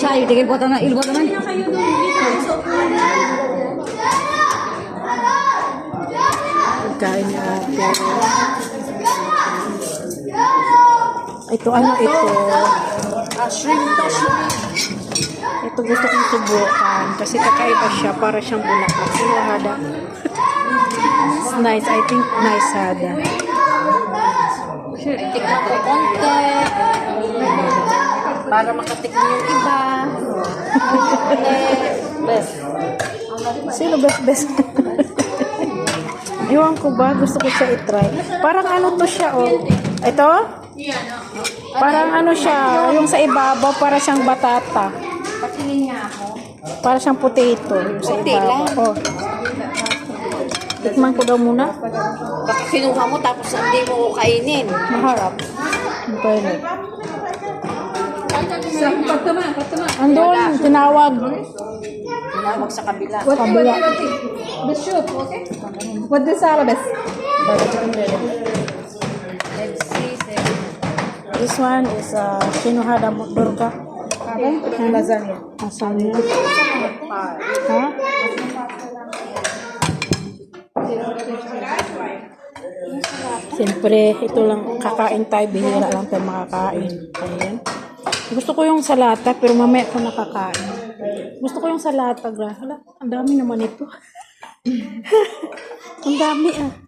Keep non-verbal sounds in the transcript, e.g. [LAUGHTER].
Chayo, tigil po na, ilbo naman. Kain ni ate. Ito, ano ito? Ah, shrimp to, shrimp. Ito gusto kong subukan kasi kakaiba siya para siyang bulaklak. Sino hada? It's nice. I think nice hada. Tikman ko konti. Para makatikman yung iba. Best. Sino best best? Ewan ko ba? Gusto ko siya itry. Parang ano to siya, oh. Ito? Parang ano siya, yung sa ibabaw, para siyang batata. Patingin nga ako. Para siyang potato. Yung sa ibabaw. Oh. Tikman ko daw muna. Baka kinuha mo tapos hindi mo kainin. Maharap. Ang pwede. Pagtama, pagtama. Andun, tinawag. Tinawag sa kabila. Kabila. The soup, okay? What the salabes? This one is uh, Shinohada Durga. Okay? Lasagna. Lasagna. Ha? Siyempre, ito lang kakain tayo. Bihira lang tayo makakain. Ayan. Gusto ko yung salata, pero mamaya ko nakakain. Gusto ko yung salata, gra. Hala, ang dami naman ito. [LAUGHS] ang dami ah.